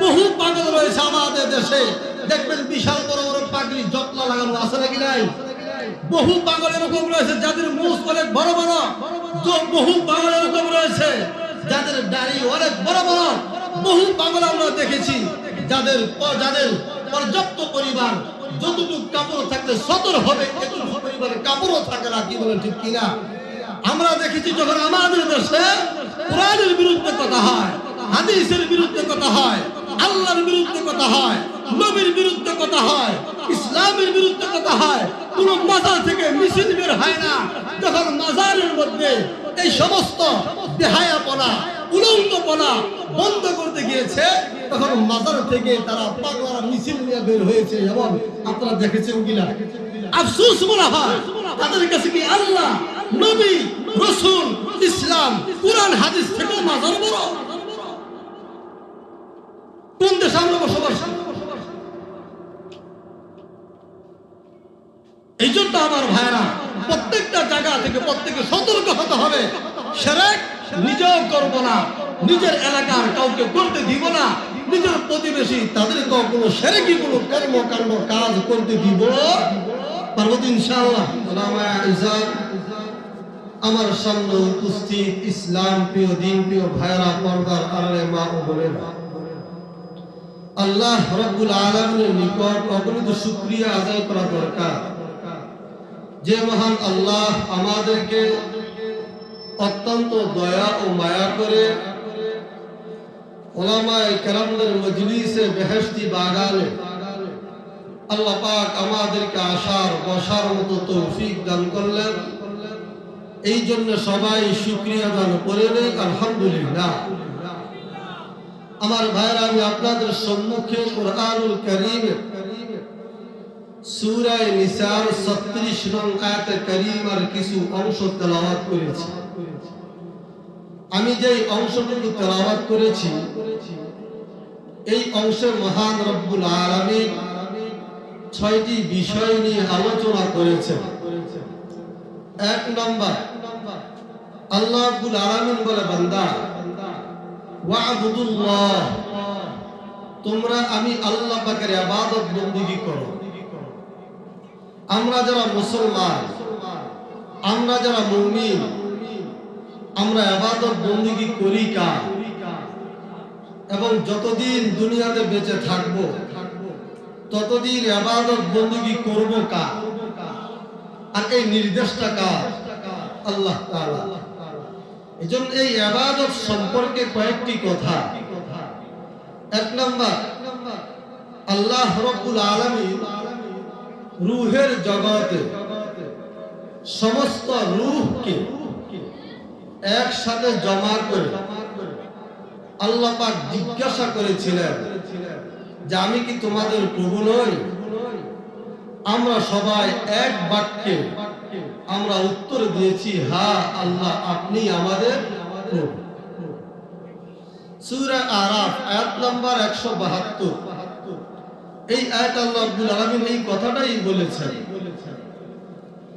বহু পাগল রয়েছে আমাদের দেশে। দেখবেন বিশাল বড় বড় পাগড়ি জটলা লাগানো আছে নাকি নাই? বহু পাগল এরকম রয়েছে, যাদের মুখ অনেক বড় বড়। বহু পাগল এরকম রয়েছে, যাদের দাড়ি অনেক বড় বড়। বহু পাগল আমরা দেখেছি, যাদের যাদের পর্যাপ্ত পরিবার যতটুকু কাপড় থাকলে সতর হবে, এতটুকু পরিমাণে কাপড়ও থাকে না, কি বলেন ঠিক কিনা? আমরা দেখেছি যখন আমাদের দেশে কোরআনের বিরুদ্ধে কথা হয়, হাদিসের বিরুদ্ধে কথা হয় আল্লাহর বিরুদ্ধে কথা হয়, নবীর বিরুদ্ধে কথা হয়, ইসলামের বিরুদ্ধে কথা হয়, কোন মাজার থেকে মিছিল বের হয় না। যখন মাজারের মধ্যে এই সমস্ত দেহায়াপনা উলঙ্গপনা বন্ধ করতে গিয়েছে, তখন মাজার থেকে তারা পাগলা মিছিল নিয়ে বের হয়েছে এবং আপনারা দেখেছেন কিনা? আফসোস মনে হয়, তাদের কাছে কি আল্লাহ, নবী, রসুল, ইসলাম, কোরআন, হাদিস থেকে মাজার বড়? কোন দেশে আমরা বসবাস এই জন্য আমার ভাইরা প্রত্যেকটা জায়গা থেকে প্রত্যেকে সতর্ক হতে হবে। সেরেক নিজেও করব না, নিজের এলাকার কাউকে করতে দিব না, নিজের প্রতিবেশী তাদেরকেও কোনো সেরেকি কোনো কর্মকাণ্ড কাজ করতে দিব। পার্বতী, ইনশাআল্লাহ। আমার সামনে উপস্থিত ইসলাম প্রিয় দিন, প্রিয় ভাইরা পর্দার আড়ালে মা ও বোনেরা। আল্লাহ রব্বুল আলমের নিকট অগণিত শুক্রিয়া আদায় করা দরকার। যে মহান আল্লাহ আমাদেরকে অত্যন্ত দয়া ও মায়া করে কেরামদের মজলিসে বাগানে আল্লাহ পাক আমাদেরকে আসার বসার মতো তৌফিক দান করলেন। এই জন্য সবাই শুক্রিয়া দান করে নেই আলহামদুলিল্লাহ। আমার ভাইরা আমি আপনাদের সম্মুখে কোরআনুল করিমের সূরায়ে নিসার 36 নং আয়াতে কারীমার কিছু অংশ তেলাওয়াত করেছি। আমি যেই অংশটুকু তেলাওয়াত করেছি, এই অংশে মহান রব্বুল আলামিন ছয়টি বিষয় নিয়ে আলোচনা করেছেন। এক নম্বর, আল্লাহ রব্বুল আলামিন বলে, বান্দা তোমরা আমি আল্লাহ পাকের করো। আমরা যারা মুসলমান, আমরা যারা মুমিন, আমরা আবাদত বندگی করি কা এবং যতদিন দুনিয়াতে বেঁচে থাকব, ততদিন আবাদত বندگی করব কা আর এই নির্দেশটা কা আল্লাহ তাআলা। এজন্য এই ইবাদত সম্পর্কে কয়েকটি কথা। এক নম্বর, আল্লাহ রব্বুল আলামিন রূহের জগতে সমস্ত রূহকে একসাথে জমা করে আল্লাহ পাক জিজ্ঞাসা করেছিলেন যে আমি কি তোমাদের প্রভু নই? আমরা সবাই এক বাক্যে আমরা উত্তর দিয়েছি, হা, আল্লাহ, আপনি আমাদের প্রভু আরাফ, আয়াত নাম্বার 172 এই আয়াত আল্লাহ রাব্বুল আলামিন এই কথাটাই বলেছেন।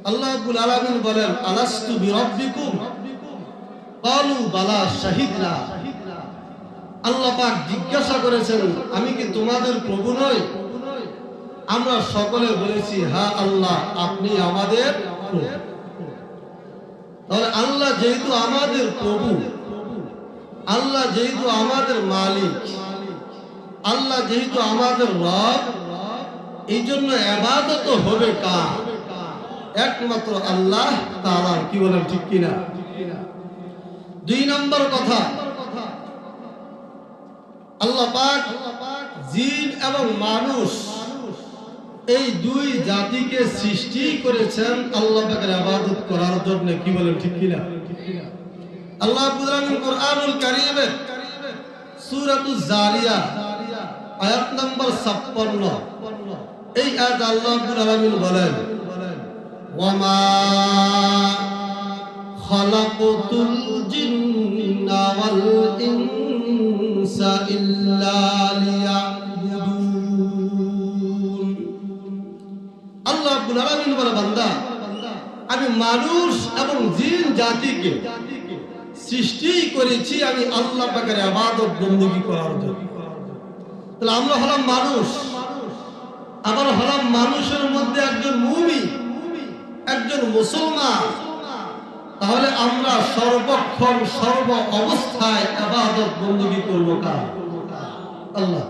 আল্লাহ রাব্বুল আলামিন বলেন, আলাস্তু বিরাব্বিকুম? ক্বালু বালা, শাহিদনা। আল্লাহ পাক জিজ্ঞাসা করেছেন, আমি কি তোমাদের প্রভু নই? আমরা সকলে বলেছি হ্যাঁ আল্লাহ, আপনি আমাদের তাহলে আল্লাহ যেহেতু আমাদের প্রভু, আল্লাহ যেহেতু আমাদের মালিক, আল্লাহ যেহেতু আমাদের রব এই জন্য আবাদত হবে কার? একমাত্র আল্লাহ তাআলা কি বলেন ঠিক কিনা? দুই নম্বর কথা, আল্লাহ পাক জিন এবং মানুষ এই দুই জাতিকে সৃষ্টি করেছেন আল্লাহ ইবাদত করার জন্য, কি বলেন, ঠিক কিনা? আল্লাহ কোরআনুল আয়াত নম্বর 56 এই আল্লাহ বলেন আমি মানুষ এবং জিন জাতিকে সৃষ্টি করেছি আমি আল্লাহ পাকের আবাদত করার জন্য। তাহলে আমরা হলাম মানুষ। আবার হলাম মানুষের মধ্যে একজন মুমি একজন মুসলমান। তাহলে আমরা সর্বক্ষণ, সর্ব অবস্থায় আবাদত বন্দুকি করব কার? আল্লাহ।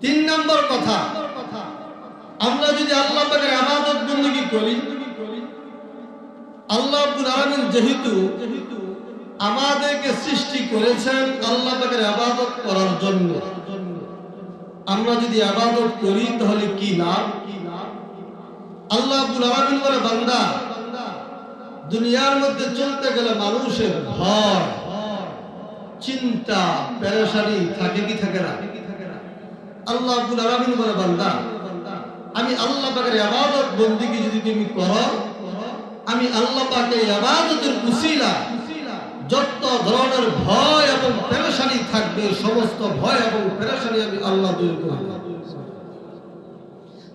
তিন নম্বর কথা আমরা যদি আল্লাহ পাকের আবাদত বন্দী করি, আল্লাহ আব্দুল আলমিন যেহেতু আমাদেরকে সৃষ্টি করেছেন আল্লাহ পাকের আবাদত করার জন্য, আমরা যদি আবাদত করি তাহলে কি লাভ? আল্লাহ আব্দুল আলমিন বলে, বান্দা, দুনিয়ার মধ্যে চলতে গেলে মানুষের ভয়, চিন্তা, পেরেশানি থাকে কি থাকে না? আল্লাহ আব্দুল আলমিন বলে, বান্দা আমি আল্লাহ পাকের আবাদত বন্দিকে যদি তুমি করো, আমি আল্লাহ পাকে আবাদতের উসিলা, যত ধরনের ভয় এবং পেরেশানি থাকবে, সমস্ত ভয় এবং পেরেশানি আমি আল্লাহ দূর করব।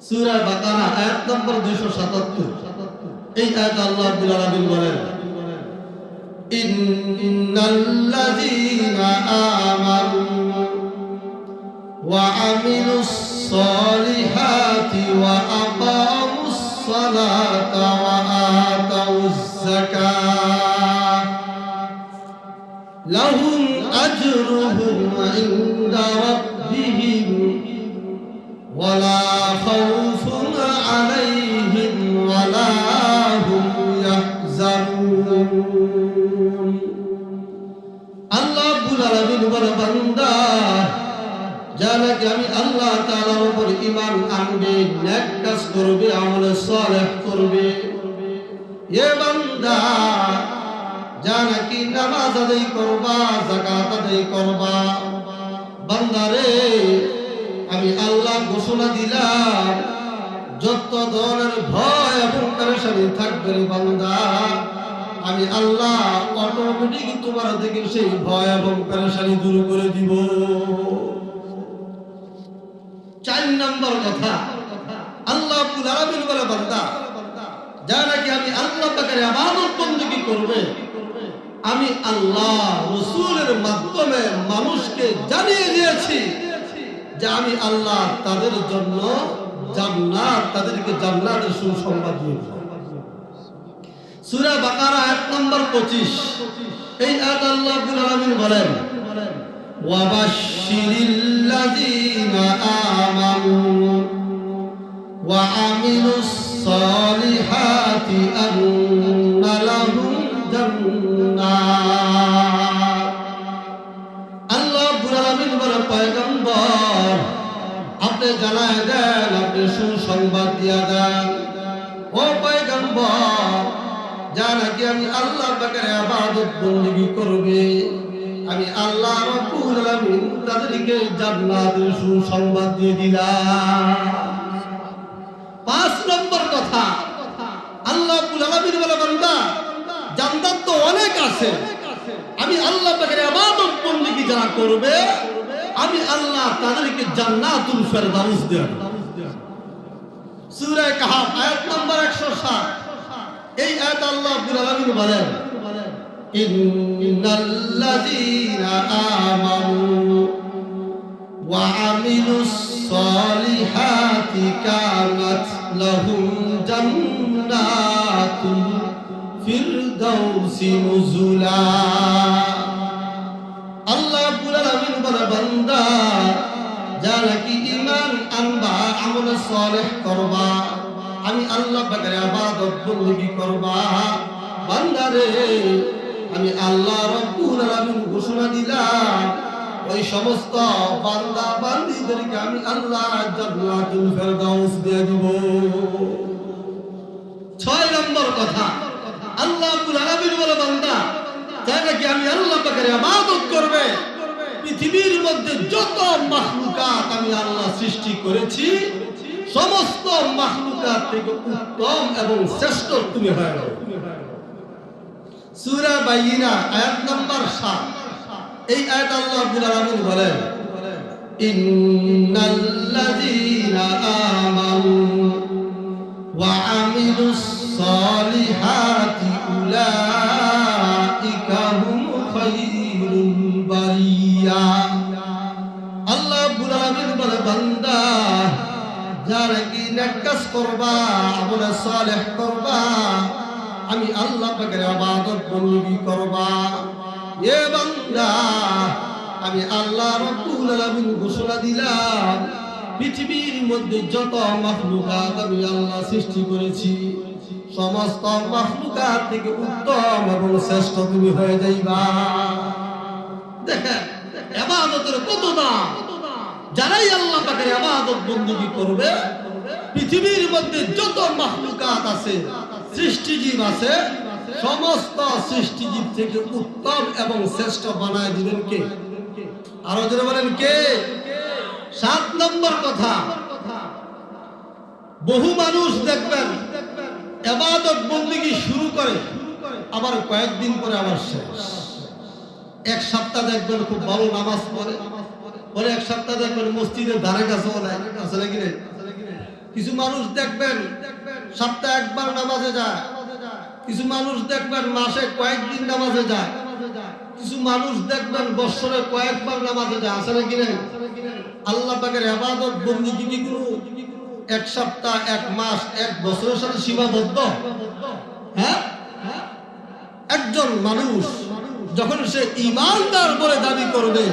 সূরা বাকারা, আয়াত নম্বর 277 এই আয়াত আল্লাহ রাব্বুল আলামিন বলেন, ইন্নাল্লাযীনা আমানু ওয়া আমিলুস সালিহাতি وأقاموا الصلاة وآتوا الزكاة لهم أجرهم عند ربهم ولا خوف عليهم ولا هم يحزنون الله بلا بندہ جانا کہ ہمیں اللہ تعالیٰ پر ایمان ঈমান নেক কাজ করবে, আমলে সালেহ করবে। এ বান্দা জানাকি নামাজ আদায় করবা, যাকাত আদায় করবা? বান্দারে আমি আল্লাহ ঘোষণা দিলাম, যত ধরনের ভয় এবং পেরেশানি থাকবে বান্দা, আমি আল্লাহ অটোমেটিক তোমার থেকে সেই ভয় এবং পেরেশানি দূর করে দিব। চার নম্বর কথা। আল্লাহ আব্দুল বলে, বান্দা, যা নাকি আমি আল্লাহ তাকে আবাদত বন্দী করবে, আমি আল্লাহ রসুলের মাধ্যমে মানুষকে জানিয়ে দিয়েছি যে আমি আল্লাহ তাদের জন্য জান্নাত, তাদেরকে জান্নাতের সুসংবাদ দিয়ে সূরা বাকারা এক নম্বর 25 এই আয়াত আল্লাহ আব্দুল আলমিন বলেন وبشر الذين آمنوا وعملوا الصالحات أن لهم جنات الله العالمين বলে পয়গম্বর, আপনি জানায় দেন, আপনি সুসংবাদ দিয়া দেন। ও পয়গম্বর, যা নাকি আমি আল্লাহ পাকের আবাদত বন্দী করবে আমি আল্লাহ রাব্বুল তাদেরকে জান্নাতের সুসংবাদ দিয়ে দিলাম। পাঁচ নম্বর কথা, আল্লাহ রাব্বুল আলামিন বলে, বান্দা, জান্নাত তো অনেক আছে। আমি আল্লাহ পাকের ইবাদত বندگی যারা করবে, আমি আল্লাহ তাদেরকে জান্নাতুল ফেরদাউস দেন সূরা কাহাফ, আয়াত নম্বর 107 এই আয়াত আল্লাহ রাব্বুল আলামিন বলেন إن الذين آمنوا وعملوا الصالحات كانت لهم جنات الفردوس نزلا আল্লাহ পুরামিন বলে, বান্দা, যারা কি ইমান আনবা, আমলে সলেহ করবা, আমি আল্লাহ বাগারে আবাদত বন্দী করবা। বান্দারে আমি আল্লাহ রাব্বুল আলামিন ঘোষণা দিলাম, ওই সমস্ত বান্দা বান্দীদেরকে আমি আল্লাহ জান্নাতুল দেব। ছয় নম্বর কথা, আল্লাহ রাব্বুল বলে, বান্দা, তাই নাকি আমি আল্লাহ পাকের ইবাদত করবে? পৃথিবীর মধ্যে যত মাখলুকাত আমি আল্লাহ সৃষ্টি করেছি, সমস্ত মাখলুকাত থেকে উত্তম এবং শ্রেষ্ঠ তুমি হয়ে সুরা বাইনা, আয়াত নাম্বার সাত। এই আয়াত আল্লাহ আব্দুল আলমিন বলেন, ইন্নাল্লাযীনা আমানু ওয়া আমিলুস সালিহাতি উলাইকা হুম খায়রুল বারিয়া। আল্লাহ আব্দুল আলমিন বলে, বান্দা, যারা কি নেক কাজ করবা, আমলে সালেহ করবা আমি আল্লাহ পাকের ইবাদত বন্দেগী করবা। এ বান্দা, আমি আল্লাহ রাব্বুল আলামিন ঘোষণা দিলাম, পৃথিবীর মধ্যে যত মাখলুকাত আমি আল্লাহ সৃষ্টি করেছি, সমস্ত মাখলুকাত থেকে উত্তম এবং শ্রেষ্ঠ তুমি হয়ে যাইবা। দেখেন এবাদতের কত দাম? যারাই আল্লাহ পাকের আবাদত বন্দী করবে, পৃথিবীর মধ্যে যত মাহলুকাত আছে সৃষ্টিজীব আছে। সমস্ত সৃষ্টিজীব থেকে উত্তম এবং শ্রেষ্ঠ বানায় দিবেন কে? আরও জোরে বলেন কে? সাত নম্বর কথা। বহু মানুষ দেখবেন, এবাদত বন্দিগি শুরু করে, আবার কয়েকদিন পরে আবার শেষ। এক সপ্তাহ দেখবেন খুব ভালো নামাজ পড়ে। পরে এক সপ্তাহ দেখবেন মসজিদের ধারে কাছে কিছু মানুষ দেখবেন সপ্তাহে একবার নামাজে যায়। কিছু মানুষ দেখবেন মাসে কয়েকদিন নামাজে যায়। কিছু মানুষ দেখবেন বছরে কয়েকবার নামাজে যায়। আছে নাকি রে? আল্লাহ পাকের আবাদত বন্দি কি কোনো এক সপ্তাহ, এক মাস, এক বছরের সাথে সীমাবদ্ধ। হ্যাঁ? একজন মানুষ যখন সে ইমানদার বলে দাবি করবে,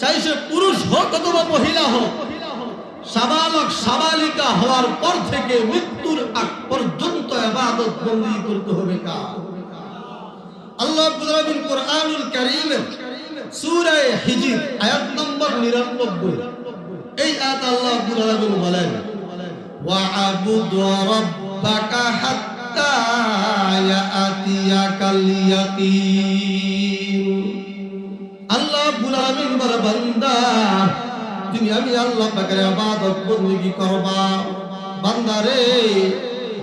চাই সে পুরুষ হোক অথবা মহিলা হোক সাবালক সাবালিকা হওয়ার পর থেকে মৃত্যুর আগ পর্যন্ত আবাদত বন্দী করতে হবে কার? আল্লাহ আলামিন কোরআনুল কারীমে সূরা হিজর আয়াত নম্বর 99 এই আয়াত আল্লাহ আলামিন বলেন ওয়া'বুদ রাব্বাকা হাত্তা ইয়াতিয়াকাল ইয়াকিন আল্লাহ রাব্বুল আলামিন বান্দা তুমি আমি আল্লাহ পাকের আবাদত বন্দী করবা। বান্দারে,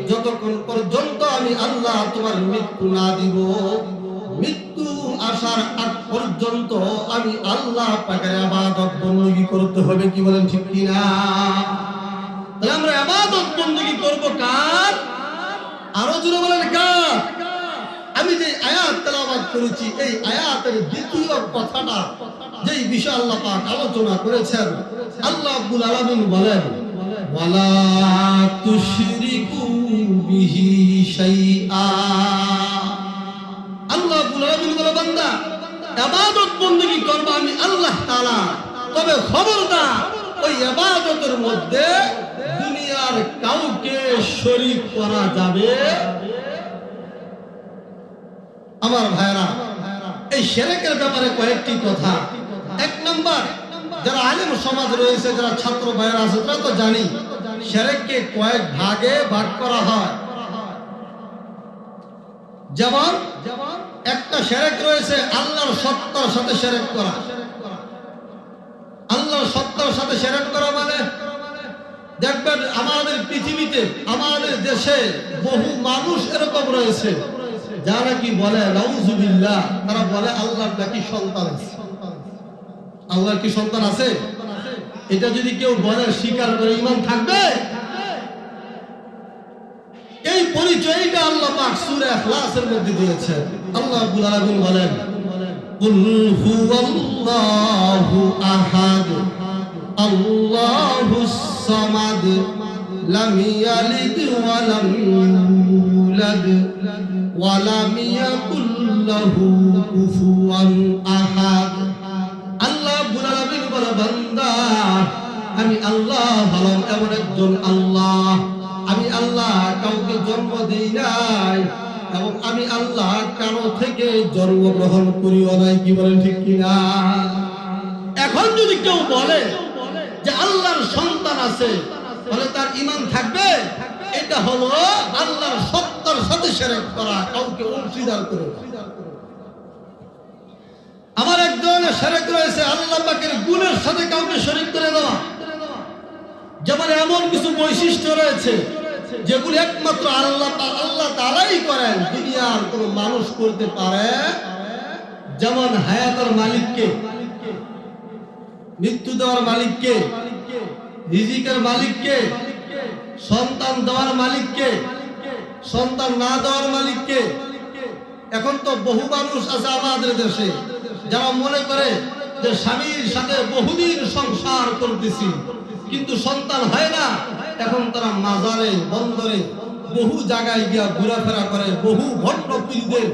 যতক্ষণ পর্যন্ত আমি আল্লাহ তোমার মৃত্যু না দিব, মৃত্যু আসার আগ পর্যন্ত আমি আল্লাহ পাকের আবাদত বন্দী করতে হবে কি বলেন ঠিক কিনা? তাহলে আমরা আবাদত বন্দী করব কার? আরও জুড়ে বলেন কার? আমি যে আয়াত তেলাবাদ করেছি, এই আয়াতের দ্বিতীয় কথাটা যেই বিষয় আল্লাহ পাক আলোচনা করেছেন, আল্লাহ আব্দুল আলমিন বলেন আল্লাহ বলে আমি আল্লাহ তবে ওই মধ্যে দুনিয়ার কাউকে শরীক করা যাবে আমার ভাইরা, এই সেরেকের ব্যাপারে কয়েকটি কথা। এক নম্বর, যারা আলেম সমাজ রয়েছে, যারা ছাত্র ভাইরা আছে, তারা তো জানি, সেরেককে কয়েক ভাগে ভাগ করা হয়। যেমন, একটা সেরেক রয়েছে, আল্লাহর সত্তার সাথে সেরেক করা। আল্লাহর সত্তার সাথে সেরেক করা মানে দেখবেন আমাদের পৃথিবীতে, আমাদের দেশে বহু মানুষ এরকম রয়েছে। যারা কি বলে, নাউজুবিল্লাহ, তারা বলে আল্লাহর নাকি সন্তান আছে। আল্লাহর কি সন্তান আছে? এটা যদি কেউ বলে, স্বীকার করে ইমান থাকবে? এই পরিচয়টা আল্লাহ পাক সূরা ইখলাসের মধ্যে দিয়েছেন আল্লাহ রাব্বুল বলেন, কুল ওয়া লাম ইয়াকুল লাহু কুফুয়ান আহাদ। আল্লাহ রাব্বুল আলামিন বলে, বান্দা, আমি আল্লাহ হলাম এমন একজন আল্লাহ। আমি আল্লাহ কাউকে জন্ম দেই নাই, এবং আমি আল্লাহ কারও থেকে জন্মগ্রহণ করিও নাই, কি বলেন ঠিক কিনা? এখন যদি কেউ বলে যে আল্লাহর সন্তান আছে, তাহলে তার ইমান থাকবে? এটা হলো আল্লাহর সত্তার সাথে সেরেক করা, কাউকে অংশীদার করে আমার এক ধরনের সেরেক রয়েছে, আল্লাহ পাকের গুণের সাথে কাউকে শরীক করে দেওয়া। যেমন এমন কিছু বৈশিষ্ট্য রয়েছে, যেগুলো একমাত্র আল্লাহ আল্লাহ তারাই করেন, দুনিয়ার কোন মানুষ করতে পারে। যেমন হায়াতের মালিককে, মৃত্যু দেওয়ার মালিককে, রিজিকের মালিককে সন্তান দেওয়ার মালিককে, সন্তান না দেওয়ার মালিককে এখন তো বহু মানুষ আছে আমাদের দেশে যারা মনে করে যে স্বামীর সাথে বহুদিন সংসার করতেছি, কিন্তু সন্তান হয় না। এখন তারা মাজারে, বন্দরে, বহু জায়গায় গিয়া ঘোরাফেরা করে, বহু ভট্ট পীরদের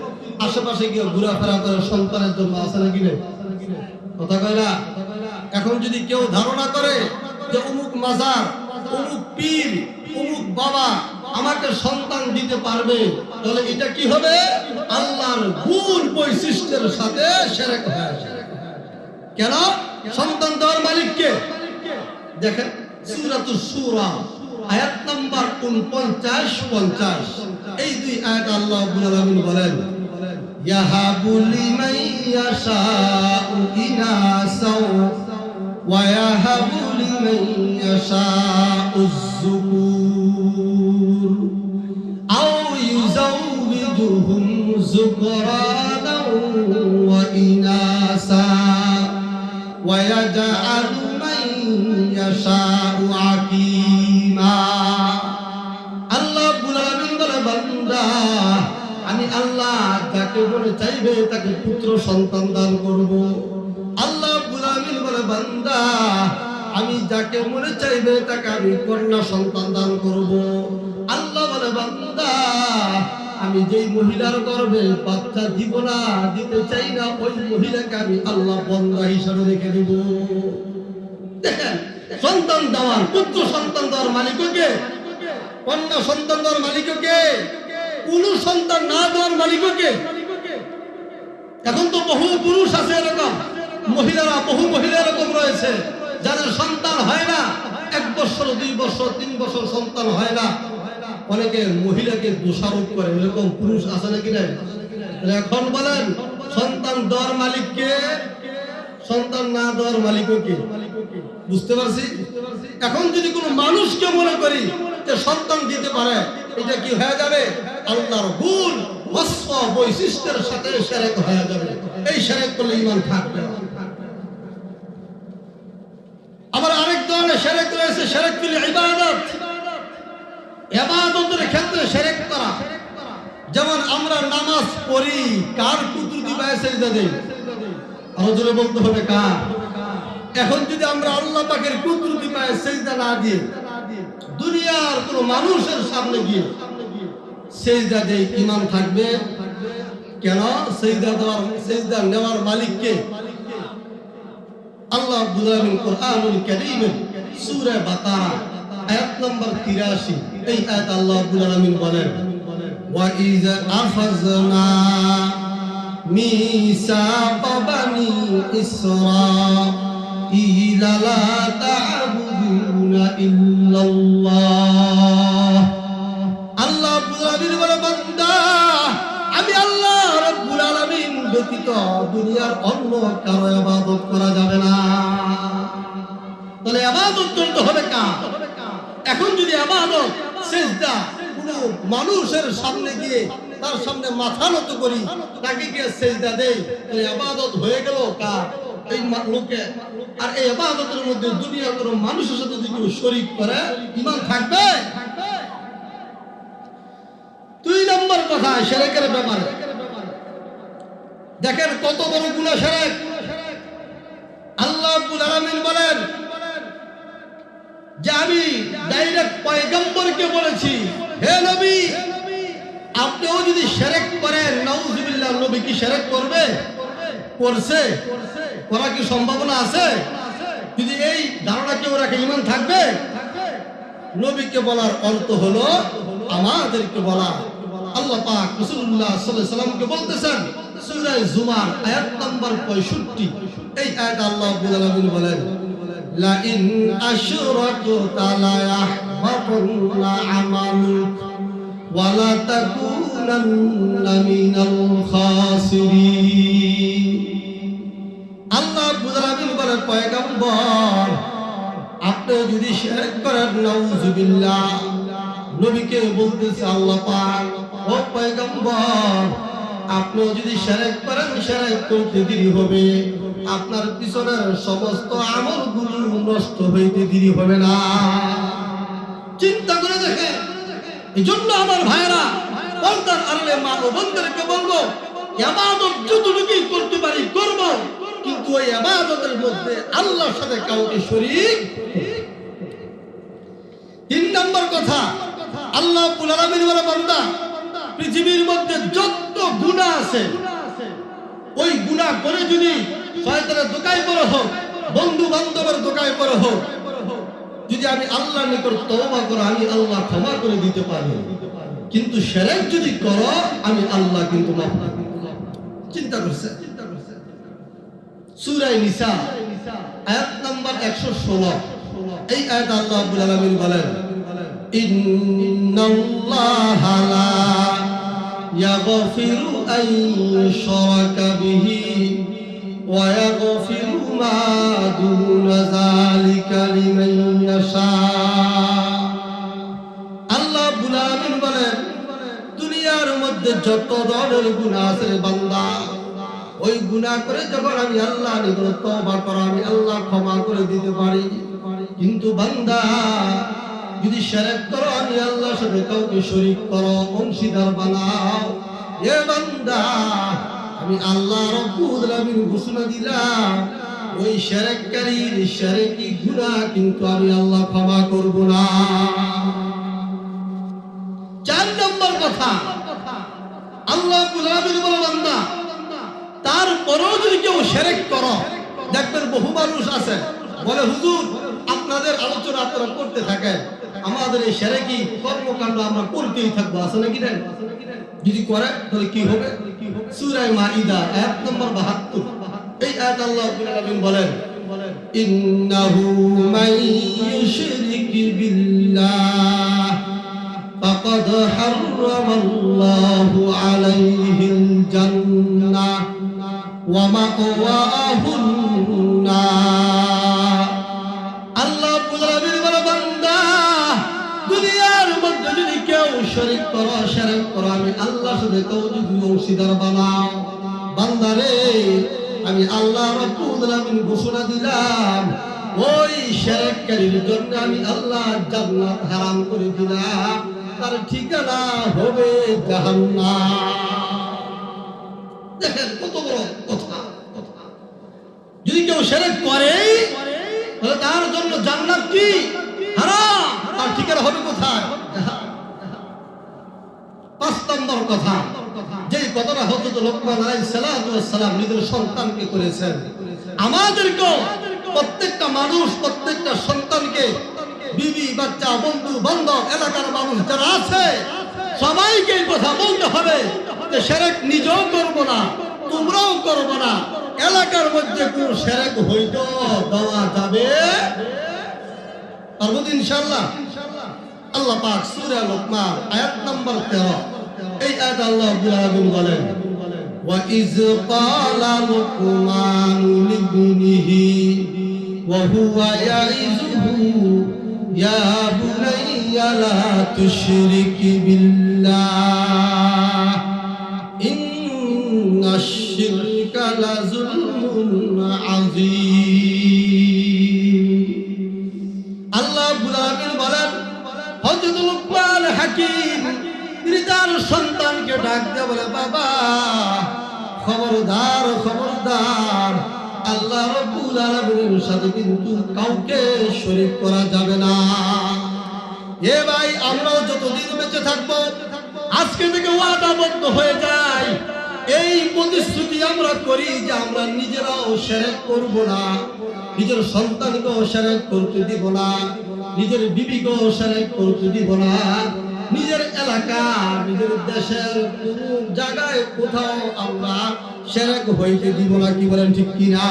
আশেপাশে গিয়া ঘোরাফেরা করে সন্তানের জন্য আছে নাকি কথা কয় না? এখন যদি কেউ ধারণা করে যে অমুক মাজার অমুক পীর, অমুক বাবা আমাকে সন্তান দিতে পারবে, তাহলে এটা কি হবে? আল্লাহর গুণ বৈশিষ্ট্যের সাথে সেরেক হয় কেন? সন্তান দেওয়ার মালিককে দেখেন, সূরাতুস সূরা, আয়াত নাম্বার 49 50 এই দুই আয়াত আল্লাহ বলেন, ইয়াহাবু লিমান ইয়াশাউ ইনাসাও ওয়া ইয়াহাবু লিমান ইয়াশাউ الذكور أو يزوجهم ذكرانا وإناثا ويجعل من يشاء عقيما আল্লাহ রাব্বুল আলামিন বলে বান্দা আমি আল্লাহ যাকে বলে চাইবে তাকে পুত্র সন্তান দান করব আল্লাহ রাব্বুল আমি যাকে মনে চাইবে তাকে আমি কন্যা সন্তান দান করব। আল্লাহ বলে, বান্দা, আমি যেই মহিলার গর্ভে বাচ্চা দিব না, দিতে চাই না, ওই মহিলাকে আমি আল্লাহ বন্দা হিসাবে রেখে দেব। দেখেন, সন্তান দেওয়ার, পুত্র সন্তান দেওয়ার মালিককে কন্যা সন্তান দেওয়ার মালিককে কোন সন্তান না দেওয়ার মালিককে এখন তো বহু পুরুষ আছে এরকম। মহিলারা, বহু মহিলা এরকম রয়েছে, যাদের সন্তান হয় না। এক বছর, দুই বছর, তিন বছর সন্তান হয় না। অনেকে মহিলাকে দোষারোপ করে, এরকম পুরুষ আছে নাকি না এখন বলেন, সন্তান দেওয়ার মালিককে সন্তান না দেওয়ার মালিকও বুঝতে পারছি? এখন যদি কোনো মানুষকে মনে করি যে সন্তান দিতে পারে, এটা কি হয়ে যাবে? আল্লাহর গুণ বৈশিষ্ট্যের সাথে সেরেক হয়ে যাবে। এই সেরেক করলে ইমান থাকবে না। আবার আরেক ধরনের সেরেক রয়েছে, সেরেক তুলি ইবাদত। ইবাদতের ক্ষেত্রে সেরেক করা। যেমন আমরা নামাজ পড়ি, কার কুতুতি পায় সেজদা দেই? আরও জোরে বলতে হবে কার? এখন যদি আমরা আল্লাহ পাকের কুতুতি পায় সেজদা না দিয়ে দুনিয়ার কোন মানুষের সামনে গিয়ে সেজদা দেই ইমান থাকবে? কেন? সেজদা দেওয়ার সেজদা নেওয়ার মালিককে আল্লাহ রাব্বুল আলামিন কোরআনুল কারীমের সূরা বাকারা, আয়াত নম্বর 83 এই আয়াত আল্লাহ রাব্বুল আলামিন বলেন, ওয়া ইযা আখাযনা মিসাক বানি ইসরাঈল লা তা'বুদুনা ইল্লাল্লাহ। ব্যতীত দুনিয়ার অন্য কারও ইবাদত করা যাবে না। তাহলে ইবাদত করতে হবে কার? এখন যদি ইবাদত, সিজদা, কোনো মানুষের সামনে গিয়ে তার সামনে মাথা নত করি, তাকে গিয়ে সিজদা দেই, তাহলে ইবাদত হয়ে গেল কার? এই লোকে। আর এই ইবাদতের মধ্যে দুনিয়ার কোনো মানুষের সাথে যদি কেউ শরীক করে ইমান থাকবে? দুই নম্বর কথা, সেরেকের ব্যাপারে। দেখেন কত বড় গুণা সেরেক আল্লাহ বলেন যে আমি ডাইরেক্ট পয়গম্বরকে বলেছি, হে নবী, আপনিও যদি সেরেক করেন, নাউজুবিল্লাহ, নবী কি সেরেক করবে? করছে। করা কি সম্ভাবনা আছে? যদি এই ধারণা কেউ রাখে ইমান থাকবে? নবীকে বলার অর্থ হলো আমাদেরকে বলা। আল্লাহ পাক আলাইহি সাল্লামকে বলতেছেন সূরা জুমার আয়াত নাম্বার 65 এই আয়াত আল্লাহ রাব্বুল আলামিন বলেন লা ইন আশরাকতা লা ইয়াহবাতুন্না আমালুক ওয়া লা তাকুনান্না মিনাল খাসিরিন। আল্লাহ রাব্বুল আলামিন বলেন, পয়গম্বর, আপনি যদি শিরক করেন, নাউজুবিল্লাহ। নবীকে বলতেছে আল্লাহ পাক, ও পয়গম্বর আপনি যদি শিরক করেন শিরক করতে দেরি হবে। আপনার পিছনের সমস্ত আমলগুলো নষ্ট হইতে দেরি হবে না। চিন্তা করে দেখেন। এই জন্য আমার ভাইরা পর্দার আড়ালে মা ও বোনদেরকে বলব ইবাদত যতটুকুই করতে পারি করব, কিন্তু ওই ইবাদতের মধ্যে আল্লাহর সাথে কাউকে শরীক নম্বর কথা, আল্লাহ আলামিন বলে, বান্দা পৃথিবীর মধ্যে যত গুনাহ আছে, ওই গুনাহ করে যদি শয়তানের দোকায় পড়ে হোক বন্ধু বান্ধবের দোকায় পড়ে হোক, যদি আমি আল্লাহ নিকট তওবা করো, আমি আল্লাহ ক্ষমা করে দিতে পারি। কিন্তু সেরেক যদি করো, আমি আল্লাহ কিন্তু মাফ। চিন্তা করছে? সূরা নিসা, আয়াত নাম্বার 116 এই আয়াত আল্লাহ রাব্বুল আলামিন বলেন, ইন্নাল্লাহা লা ইউশরাকা বিহি ওয়া ইয়াগফিরু মা দুনা যালিকা লিমান ইয়াশা। আল্লাহ রাব্বুল আলামিন বলেন, দুনিয়ার মধ্যে যত ধরনের গুনাহ আছে বান্দা, ওই গুনাহ করে যখন আমি আল্লাহ তওবা করো, আমি আল্লাহ ক্ষমা করে দিতে পারি। কিন্তু বান্দা যদি শিরক করো, আমি আল্লাহর সাথে কাউকে শরীক করো অংশীদার বানাও। এ বান্দা, আমি আল্লাহ রব্বুল আলামিন ঘোষণা দিলাম, ওই শিরককারীর শিরকি গুনাহ কিন্তু আমি আল্লাহ ক্ষমা করব না। চার নম্বর কথা, আল্লাহ গুলাবির বলে, বান্দা, তারপরেও যদি কেউ সেরেক করো, দেখবেন বহু মানুষ আছে, বলে, হুজুর, আপনাদের আলোচনা আপনারা করতে থাকেন। আমাদের এই সেরে কি কর্মকাণ্ড আমরা করতেই থাকব, আছে নাকি দেন যদি করে, তাহলে কি হবে? সুরায় মাইদা এক নম্বর বাহাত্তর। এই আয়াত আল্লাহ বলেন, ইন্নাহু মাইয়ুশরিক বিল্লাহ, ফাকাদ হাররামাল্লাহু আলাইহিল জান্নাহ, ওয়া মাওয়াহুন বান্দারে, আমি আল্লাহ ঘোষণা দিলাম, ওই শিরককারীর জন্য আমি আল্লাহ জান্নাত হারাম করে দিলাম। তার ঠিকানা হবে দেখেন কত বড় কথা যদি কেউ সেরেক করে তার জন্য জান্নাত কি? হারাম। তার ঠিকানা হবে কোথায়? পাঁচ নম্বর কথা। যে কথাটা হজরত লোকমান আলাইহিস সালাতু ওয়াস সালাম নিজের সন্তানকে করেছেন। আমাদেরকেও প্রত্যেকটা মানুষ, প্রত্যেকটা সন্তানকে, বিবি, বাচ্চা, বন্ধু, বান্ধব, এলাকার মানুষ যারা আছে, সবাইকে কথা বলতে হবে যে সেরেক নিজেও করব না, তোমরাও করব না। এলাকার মধ্যে কোন সেরেক হইতো দেওয়া যাবে? পারব তো ইনশাআল্লাহ? আল্লাহ পাক সূরা লোকমান আয়াত নাম্বার 13 এই আয়াত আল্লাহ রাব্বুল আলামিন বলেন وَإِذْ قَالَ لُقْمَانُ لِابْنِهِ وَهُوَ يَعِظُهُ يَا بُنَيَّ لَا تُشْرِكْ بِاللَّهِ إِنَّ الشِّرْكَ لَظُلْمٌ عَظِيمٌ আল্লাহ গুলামিন বলেন হযরত লুকমান হাকিম তিনি তার সন্তানকে ডাক বলে, বাবা, খবরদার খবরদার, আল্লাহ রব্বুল আলামিনের সাথে কিন্তু কাউকে শরীক করা যাবে না। এ ভাই, আমরাও যতদিন বেঁচে থাকব, আজকে থেকে ওয়াদাবদ্ধ হয়ে যায়। এই প্রতিশ্রুতি আমরা করি যে আমরা নিজেরাও সেরেক করব না, নিজের সন্তানকেও সেরেক করতে দিব না, নিজের বিবিকেও সেরেক করতে দিব না। নিজের এলাকা, নিজের দেশের জায়গায় কোথাও আমরা সেরেক হইতে দিব না, কি বলেন ঠিক কিনা?